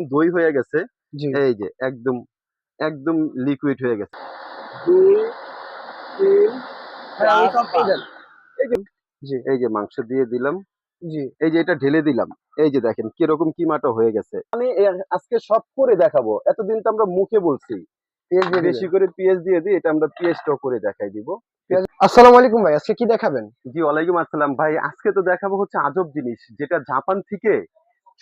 দই হয়ে গেছে। এই যে একদম একদম লিকুইড হয়ে গেছে। এই যে মাংস দিয়ে দিলাম। জি। এই যে এটা ঢেলে দিলাম। এই যে দেখেন কীরকম কিমাটা হয়ে গেছে। আমি আজকে সব করে দেখাবো। এতদিন তো আমরা মুখে বলছি। বেশি করে পেঁয়াজ দিয়ে দিই এটা আমরা পেঁয়াজটাও করে দেখাই দিব। আসসালামু আলাইকুম ভাই আজকে কি দেখাবেন? জি ওয়ালাইকুম আসসালাম। ভাই আজকে তো দেখাবো হচ্ছে আজব জিনিস যেটা জাপান থেকে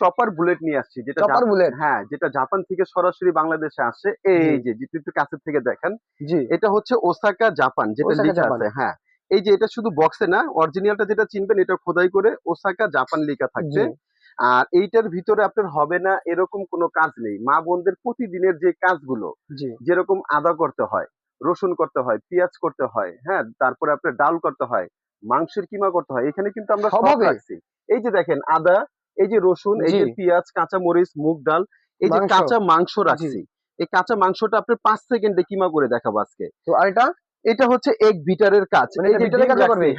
চপার বুলেট নিয়ে আসছি যেটা চপার বুলেট হ্যাঁ যেটা জাপান থেকে সরাসরি বাংলাদেশে আসে। এই যে যেটা একটু কাছের থেকে দেখেন জি। এটা হচ্ছে ওসাকা জাপান যেটা লেখা আছে হ্যাঁ। এই যে এটা শুধু বক্সে না অরিজিনালটা যেটা চিনবেন এটা খোদাই করে ওসাকা জাপান লেখা থাকবে। আর এইটার ভিতরে আপনার হবে না এরকম কোনো কাজ নেই। মা বোনদের প্রতিদিনের যে কাজগুলো যেরকম আদা করতে হয় রসুন করতে হয় পেঁয়াজ করতে হয় হ্যাঁ তারপরে আপনার ডাল করতে হয় মাংসের কিমা করতে হয় এখানে কিন্তু আমরা সব রাখছি। এই যে দেখেন আদা এই যে রসুন এই যে। পেঁয়াজ কাঁচা মরিচ মুগ ডাল এই যে কাঁচা মাংস রাখছি। এই কাঁচা মাংসটা আপনি পাঁচ সেকেন্ডে কিমা করে দেখাবো আজকে। তো আর এটা? এটা হচ্ছে এক বিটারের কাজ। মানে?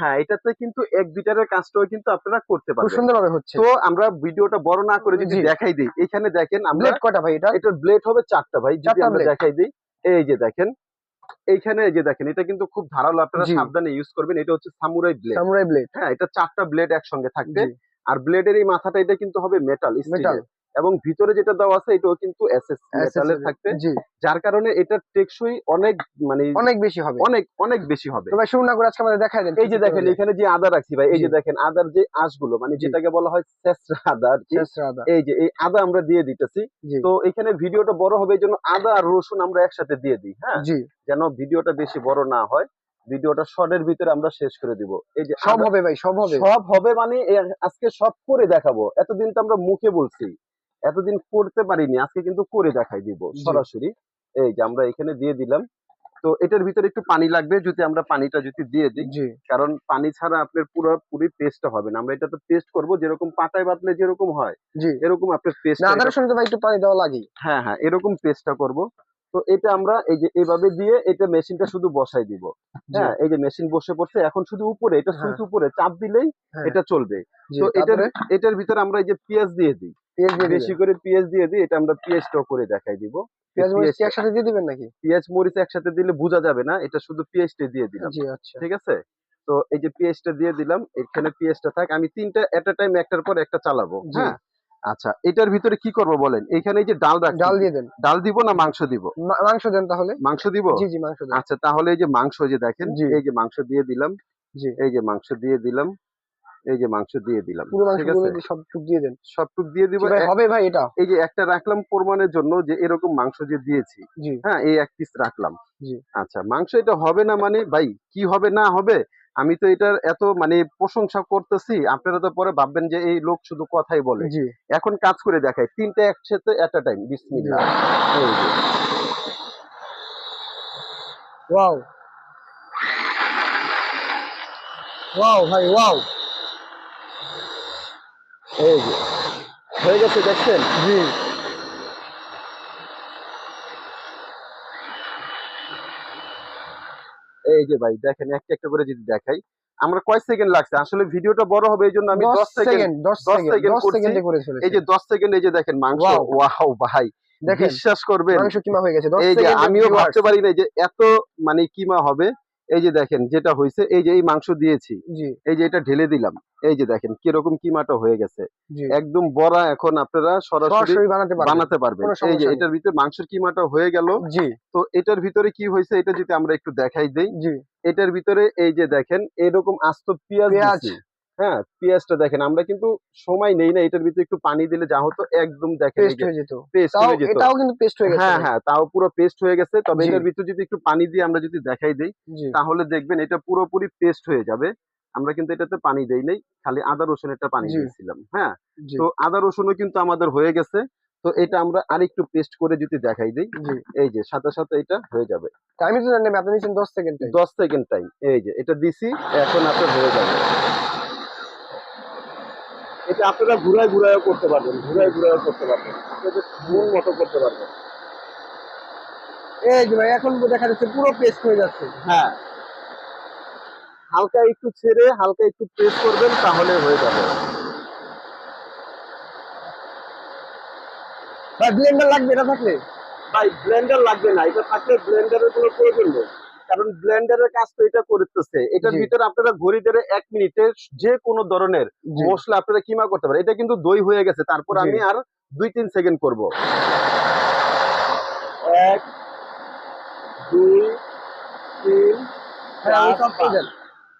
হ্যাঁ এটাতে কিন্তু এক বিটারের কাজটাও কিন্তু আপনারা করতে পারবেন। সুন্দরভাবে হচ্ছে। তো আমরা ভিডিওটা বড় না করে যদি দেখাই দিই এখানে দেখেন আমরা ব্লেড কয়টা ভাই এটা? এটার ব্লেড হবে চারটা ভাই। যদি আমরা দেখাই দিই এই যে দেখেন এইখানে যে দেখেন এটা কিন্তু খুব ধারালো আপনারা সাবধানে ইউজ করবেন। এটা হচ্ছে সামুরাই ব্লেড সামুরাই ব্লেড হ্যাঁ এটা চারটা ব্লেড একসঙ্গে থাকবে। আর ব্লেডের এই মাথাটা এটা কিন্তু হবে মেটাল মেটাল এবং ভিতরে যেটা দেওয়া আছে এটাও কিন্তু এসএস মেটালের থাকবে। যার কারণে এটা টেকসই অনেক মানে অনেক বেশি হবে। অনেক অনেক বেশি হবে। তো ভাই শুরু না করে আজকে আমাদের দেখাই দেন এই যে দেখেন এখানে যে আদা রাখছি ভাই এই যে দেখেন আদার যে আঁশগুলো মানে যেটাকে বলা হয় চেষ্টা আদা কি। এই যে এই আদা আমরা দিয়ে দিতেছি। তো এখানে ভিডিওটা বড় হবে এই জন্য আদা আর রসুন আমরা একসাথে দিয়ে দিই হ্যাঁ? যেন ভিডিওটা বেশি বড় না হয়। ভিডিওটা শর্টের ভিতরে আমরা শেষ করে দিব। এই যে সব হবে ভাই সব হবে। সব হবে মানে আজকে সব করে দেখাবো। এতদিন তো আমরা মুখে বলছি। এতদিন করতে পারিনি আজকে কিন্তু করে দেখাই দিব সরাসরি। এই যে আমরা এখানে দিয়ে দিলাম। তো এটার ভিতরে একটু পানি লাগবে যদি আমরা পানিটা যদি দিয়ে দিই। কারণ পানি ছাড়া আপনার পুরো পুরি পেস্টটা হবে না। আমরা এটা তো পেস্ট করব যেরকম পাতায় বাটলে যেরকম হয়। এরকম আপনার পেস্ট না আদার সঙ্গে ভাই একটু পানি দেওয়া লাগে হ্যাঁ হ্যাঁ এরকম পেস্টটা করব। তো এটা আমরা এই যে এইভাবে দিয়ে এটা মেশিনটা শুধু বসাই দিব। হ্যাঁ এই যে মেশিন বসে পড়ছে এখন শুধু উপরে এটা হ্যাঁ। সুইচ উপরে চাপ দিলেই হ্যাঁ। এটা চলবে। তো এটার এটার ভিতরে আমরা এই যে পেঁয়াজ দিয়ে দিই। বেশি করে পেঁয়াজ দিয়ে দিই এটা আমরা পেঁয়াজটাও করে দেখাই দিব। পেঁয়াজ মরিচ একসাথে দিয়ে দিবেন নাকি? পেঁয়াজ মরিচ একসাথে দিলে বোঝা যাবে না এটা শুধু পেঁয়াজটা দিয়ে দিলাম। জি আচ্ছা। ঠিক আছে? তো এই যে পেঁয়াজটা দিয়ে দিলাম এখানে পেঁয়াজটা থাক আমি তিনটা এট টাইম একটার পর একটা চালাবো। হ্যাঁ? আচ্ছা এটার ভিতরে কি করব বলেন? এখানে এই যে ডাল ডাল দিয়ে দেন। ডাল দিব না মাংস দিব? মাংস দেন তাহলে। মাংস দিব? জি জি মাংস দেন। আচ্ছা তাহলে এই যে মাংস যে দেখেন। এই যে মাংস দিয়ে দিলাম। জি। এই যে মাংস দিয়ে দিলাম। এই যে মাংস দিয়ে দিলাম। পুরো সব টুক দিয়ে দেন। সবটুক দিয়ে দিব। ভাই হবে ভাই এটা। এই যে একটা রাখলাম প্রমাণের জন্য যে এরকম মাংস যে দিয়েছি। জি। হ্যাঁ এই এক পিস রাখলাম। জি। আচ্ছা মাংস এটা হবে না মানে ভাই কি হবে না হবে? আমি তো এটার এত মানে প্রশংসা করতেছি আপনারা তো পরে ভাববেন যে এই লোক শুধু কথাই বলে। এখন কাজ করে দেখাই তিনটা একসাথে এট আ টাইম এই যে। ওয়াও। ওয়াও ভাই ওয়াও। এই যে। হয়ে গেছে দেখছেন? জি। এই যে ভাই দেখেন একটা একটা করে যদি দেখাই আমরা কয় সেকেন্ড লাগছে? আসলে ভিডিওটা বড় হবে এই জন্য আমি 10 দশ সেকেন্ড সেকেন্ড 10 10 সেকেন্ড সেকেন্ড 10 সেকেন্ডে করে ফেলেছি এই যে দশ সেকেন্ড এই যে দেখেন মাংস. ওয়াও। ভাই দেখেন বিশ্বাস করবেন। মাংস কিমা হয়ে গেছে 10 এই যে আমিও ভাবতে পারি না যে এত মানে কিমা হবে। এই যে দেখেন যেটা হয়েছে এই যে এই মাংস দিয়েছি এই যে এটা ঢেলে দিলাম এই যে দেখেন কীরকম কিমাটা হয়ে গেছে। একদম বড়া এখন আপনারা সরাসরি বানাতে পারবেন। এই যে এটার ভিতরে মাংসের কিমাটা হয়ে গেল? জি। তো এটার ভিতরে কি হয়েছে এটা যদি আমরা একটু দেখাই দেই জি। এটার ভিতরে এই যে দেখেন এরকম আস্ত পেঁয়াজ। হ্যাঁ পেঁয়াজটা দেখেন আমরা কিন্তু সময় নেই না এটার ভিতরে একটু পানি দিলে যা হতো একদম দেখেন পেস্ট হয়ে যেত। পেস্ট হয়ে যেত। এটাও কিন্তু পেস্ট হয়ে গেছে হ্যাঁ হ্যাঁ তাও পুরো পেস্ট হয়ে গেছে। তবে। এটার ভিতরে যদি একটু পানি দিয়ে আমরা যদি দেখাই দেই তাহলে দেখবেন এটা পুরোপুরি পেস্ট হয়ে যাবে। আমরা কিন্তু এটাতে পানি দেই নাই খালি আদা রসুনেরটা পানি দিয়েছিলাম হ্যাঁ? তো আদা রসুনও কিন্তু আমাদের হয়ে গেছে। তো এটা আমরা আরেকটু পেস্ট করে যদি দেখাই দিই এই যে সাথে সাথে এটা হয়ে যাবে। টাইম তো জানেন আপনি নিছেন 10 সেকেন্ড টাইম দশ সেকেন্ড টাইম এই যে এটা দিছি এখন আপনার হয়ে যাবে। এটা আপনারা ঘুরায় ঘুরায় করতে পারবেন ঘুরায় ঘুরায় করতে পারবেন। মন মতো করতে পারবেন। এই যে ভাই এখন দেখা যাচ্ছে পুরো পেস্ট হয়ে যাচ্ছে। হ্যাঁ। হালকা একটু ছেড়ে হালকা একটু প্রেস করবেন তাহলে হয়ে যাবে। ভাই ব্লেন্ডার লাগবে এটা থাকলে? ভাই ব্লেন্ডার লাগবে না। এটা থাকলে ব্লেন্ডারের কোনো প্রয়োজন নেই। কারণ ব্লেন্ডারের কাজ তো এটা করতেছে। এটার ভিতরে আপনারা ঘড়ি ধরে এক মিনিটে যে কোনো ধরনের মশলা আপনারা কিমা করতে পারেন। এটা কিন্তু দই হয়ে গেছে তারপর আমি আর দুই তিন সেকেন্ড করব। এক দুই তিন হ্যাঁ।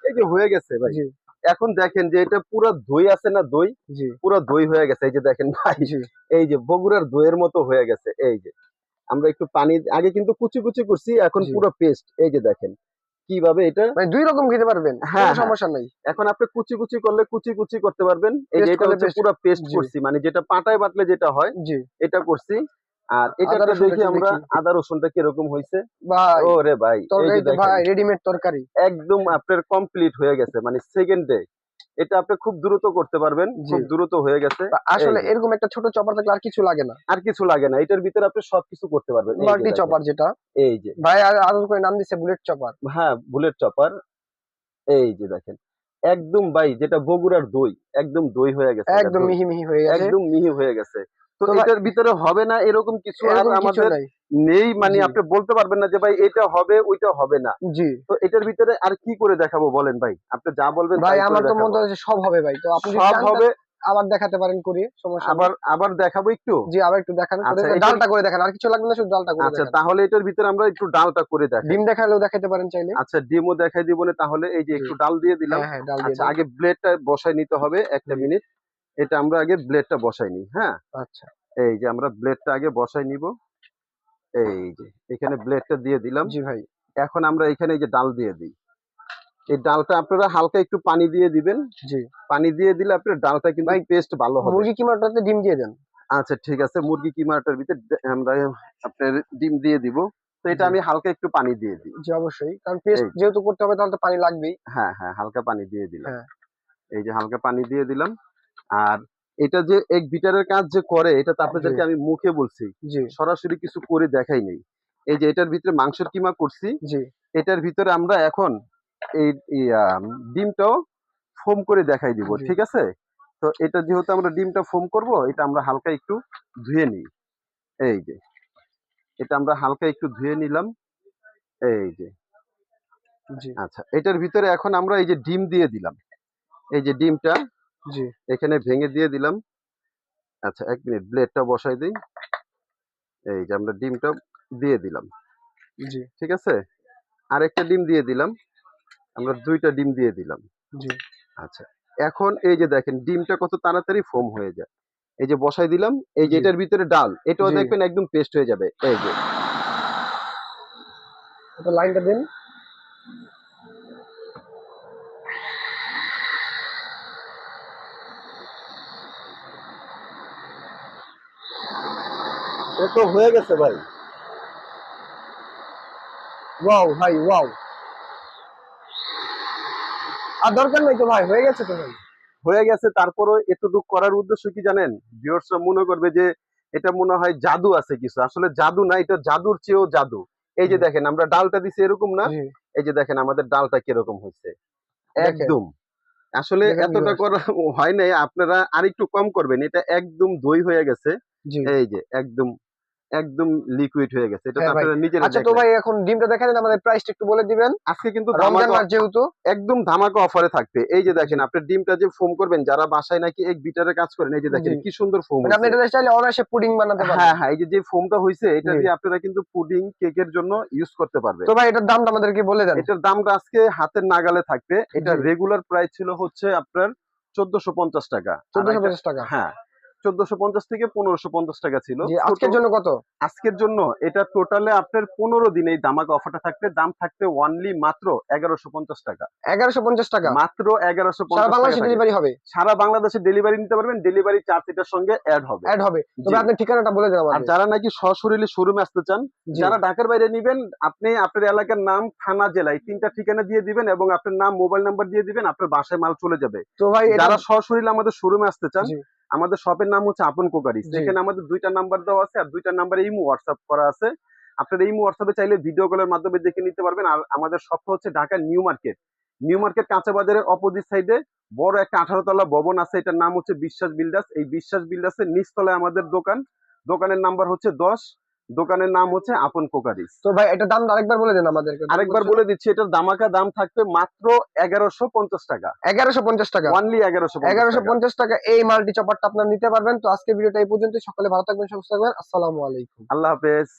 এই যে হয়ে গেছে ভাই। এখন দেখেন যে এটা পুরো দই আছে না দই? পুরো দই হয়ে গেছে এই যে দেখেন ভাই। এই যে বগুড়ার দইয়ের মতো হয়ে গেছে এই যে। আমরা একটু পানি আগে কিন্তু কুচি কুচি করছি এখন পুরো পেস্ট এই যে দেখেন কীভাবে এটা মানে দুই রকম খেতে পারবেন হ্যাঁ, হ্যাঁ। সমস্যা নাই। এখন আপনি কুচি কুচি করলে কুচি কুচি করতে পারবেন এই যে এটা হচ্ছে পুরো পেস্ট করছি মানে যেটা পাটায় বাটলে যেটা হয় জি। এটা করছি আর এটা দেখি আমরা। আদা রসুনটা কীরকম হয়েছে। ভাই ও রে ভাই ভাই রেডিমেড তরকারি। একদম আপনার কমপ্লিট হয়ে গেছে মানে সেকেন্ডে এটা আপনি খুব দ্রুত করতে পারবেন খুব দ্রুত হয়ে গেছে। আসলে এরকম একটা ছোট চপার থাকলে আর কিছু লাগে না? আর কিছু লাগে না এটার ভিতরে আপনি সবকিছু করতে পারবেন। মাল্টি চপার যেটা। এই যে। ভাই আর আদর করে নাম দিচ্ছে বুলেট চপার হ্যাঁ বুলেট চপার এই যে দেখেন। একদম ভাই যেটা বগুড়ার দই একদম দই হয়ে গেছে একদম মিহি মিহি হয়ে গেছে। একদম মিহি হয়ে গেছে। তো এটার ভিতরে হবে না এরকম কিছু আর আমাদের নেই। মানে আপনি বলতে পারবেন না যে ভাই এটা হবে ওইটা হবে না। জি। তো এটার ভিতরে আর কি করে দেখাবো বলেন ভাই? আপনি যা বলবেন ভাই আমার তো। মনে হচ্ছে সব হবে ভাই। তো আপনি সব হবে আবার দেখাতে পারেন করে সমস্যা আবার আবার দেখাবো একটু? জি আবার একটু দেখান করে আচ্ছা, ডালটা করে দেখান আর কিছু লাগবে না শুধু ডালটা করে আচ্ছা তাহলে এটার ভিতরে আমরা একটু ডালটা করে দেখাই। ডিম দেখালেও দেখাতে পারেন চাইলে। আচ্ছা ডিমও দেখাই দিব না তাহলে এই যে একটু ডাল দিয়ে দিলাম। হ্যাঁ হ্যাঁ আচ্ছা আগে ব্লেডটা বসাই নিতে হবে একটা মিনিট এটা আমরা আগে ব্লেডটা বসাই নিই হ্যাঁ? আচ্ছা। এই যে আমরা ব্লেডটা আগে বসাই নিব। এই যে এখানে ব্লেডটা দিয়ে দিলাম। জি ভাই। এখন আমরা এখানে এই যে ডাল দিয়ে দিই। এই ডালটা আপনারা হালকা একটু পানি দিয়ে দিবেন। জি। পানি দিয়ে দিলে আপনার ডালটা কিন্তু পেস্ট ভালো হবে। মুরগি কিমাটাতে ডিম দিয়ে দেন। আচ্ছা ঠিক আছে। মুরগি কিমাটার ভিতরে আমরা আপনার ডিম দিয়ে দিব। তো এটা আমি হালকা একটু পানি দিয়ে দিই। জি অবশ্যই। কারণ পেস্ট যেহেতু করতে হবে তাহলে তো পানি লাগবেই। হ্যাঁ হ্যাঁ হালকা পানি দিয়ে দিলাম। হ্যাঁ। এই যে হালকা পানি দিয়ে দিলাম। আর এটা যে এক বিটারের কাজ যে করে এটা তো আপনাদেরকে আমি মুখে বলছি। সরাসরি কিছু করে দেখাই নেই। এই যে এটার ভিতরে মাংসের কিমা করছি। জি। এটার ভিতরে আমরা এখন এই ডিমটাও ফোম করে দেখাই দিব ঠিক আছে? তো এটা যেহেতু আমরা ডিমটা ফোম করব এটা আমরা হালকা একটু ধুয়ে নিই। এই যে এটা আমরা হালকা একটু ধুয়ে নিলাম। এই যে। আচ্ছা এটার ভিতরে এখন আমরা এই যে ডিম দিয়ে দিলাম। এই যে ডিমটা জি। এখানে ভেঙে দিয়ে দিলাম। আচ্ছা এক মিনিট ব্লেডটা বসাই দিই। এই যে আমরা ডিমটা দিয়ে দিলাম। জি। ঠিক আছে? আরেকটা ডিম দিয়ে দিলাম। আমরা দুইটা ডিম দিয়ে দিলাম। জি। আচ্ছা এখন এই যে দেখেন ডিমটা কত তাড়াতাড়ি ফোম হয়ে যায়। এই যে বসাই দিলাম এই যে এটার ভিতরে ডাল এটাও দেখবেন একদম পেস্ট হয়ে যাবে। এই যে। তো লাইনটা দেন। তো হয়ে গেছে ভাই। ওয়াও ভাই ওয়াও। আর দরকার নাই তো ভাই হয়ে গেছে তো ভাই। হয়ে গেছে এতটুকু করার উদ্দেশ্য কি জানেন? ভিউয়ার্সরা মনে করবে যে এটা মনে হয় জাদু আছে কিছু। আসলে জাদু না এটা জাদুর চেয়েও জাদু। এই যে দেখেন আমরা ডালটা দিছি এরকম না? এই যে দেখেন আমাদের ডালটা কীরকম হয়েছে। একদম। আসলে এতটা করা হয় নাই আপনারা আরেকটু কম করবেন। এটা একদম দই হয়ে গেছে। এই যে একদম একদম লিকুইড হয়ে গেছে। এটা তো হ্যাঁ। আপনারা নিজেরা আচ্ছা তো ভাই এখন ডিমটা দেখা দেন আমাদের প্রাইসটা একটু বলে দিবেন। আজকে কিন্তু রমজান মাস যেহেতু। একদম ধামাকা অফারে থাকবে। এই যে দেখেন আপনি ডিমটা যে ফোম করবেন যারা বাসায় নাকি এক বিটারে কাজ করেন এই যে দেখেন কি সুন্দর ফোম মানে আপনি এটা চাইলে অনায়াসে পুডিং বানাতে হ্যাঁ পারবেন। হ্যাঁ এই যে যে ফোমটা হইছে এটা দিয়ে আপনারা কিন্তু পুডিং কেকের জন্য ইউজ করতে পারবেন তো ভাই এটার দামটা আমাদেরকে বলে দেন। এটার দামটা আজকে হাতের নাগালে থাকবে। এটা রেগুলার প্রাইস ছিল হচ্ছে আপনার চোদ্দশো পঞ্চাশ টাকা। আর চোদ্দশো এটা- পঞ্চাশ টাকা। হ্যাঁ। চোদ্দশো পঞ্চাশ থেকে পনেরোশো পঞ্চাশ টাকা ছিল। আজকের জন্য কত? আজকের জন্য এটা টোটালে আপনার পনেরো দিন এই দামাকা অফারটা থাকবে দাম থাকবে ওয়ানলি মাত্র এগারোশো পঞ্চাশ টাকা। এগারোশো পঞ্চাশ টাকা? মাত্র এগারোশো সারা বাংলাদেশে ডেলিভারি হবে? সারা বাংলাদেশে ডেলিভারি নিতে পারবেন ডেলিভারি চার্জ এটার সঙ্গে অ্যাড হবে। অ্যাড হবে। তবে আপনি ঠিকানাটা বলে দেন আর যারা নাকি সশরীরে শোরুমে আসতে চান যারা ঢাকার বাইরে নিবেন আপনি আপনার এলাকার নাম থানা জেলায় তিনটা ঠিকানা দিয়ে দিবেন এবং আপনার নাম মোবাইল নাম্বার দিয়ে দিবেন আপনার বাসায় মাল চলে যাবে। তো ভাই যারা সশরীরে আমাদের শোরুমে আসতে চান। আমাদের শপের নাম হচ্ছে আপন কোকারি। সেখানে আমাদের দুইটা নাম্বার দেওয়া আছে আর দুইটা নাম্বারে ইমো হোয়াটসঅ্যাপ করা আছে। আপনার ইমো হোয়াটসঅ্যাপে চাইলে ভিডিও কলের মাধ্যমে দেখে নিতে পারবেন। আর আমাদের শপটা হচ্ছে Dhaka new market new market কাঁচা বাজারের অপোজিট সাইডে বড় একটা আঠারো তলা ভবন আছে। এটার নাম হচ্ছে বিশ্বাস বিল্ডার্স এই বিশ্বাস বিল্ডার্সের নিচতলায় আমাদের দোকান। দোকানের নাম্বার হচ্ছে দশ। দোকানের নাম হচ্ছে আপন কোকারিস। তো ভাই এটার দাম আরেকবার বলে দেন আমাদেরকে। আরেকবার বলে দিচ্ছি এটার দামাকা দাম থাকবে মাত্র এগারোশো পঞ্চাশ টাকা। এগারোশো পঞ্চাশ টাকা। অনলি এগারোশো এগারোশো পঞ্চাশ টাকা এই মাল্টি চপারটা আপনারা নিতে পারবেন। তো আজকে ভিডিওটা এই পর্যন্ত সকলে ভালো থাকবেন সুস্থ থাকবেন। আসসালামু আলাইকুম। আল্লাহ হাফেজ।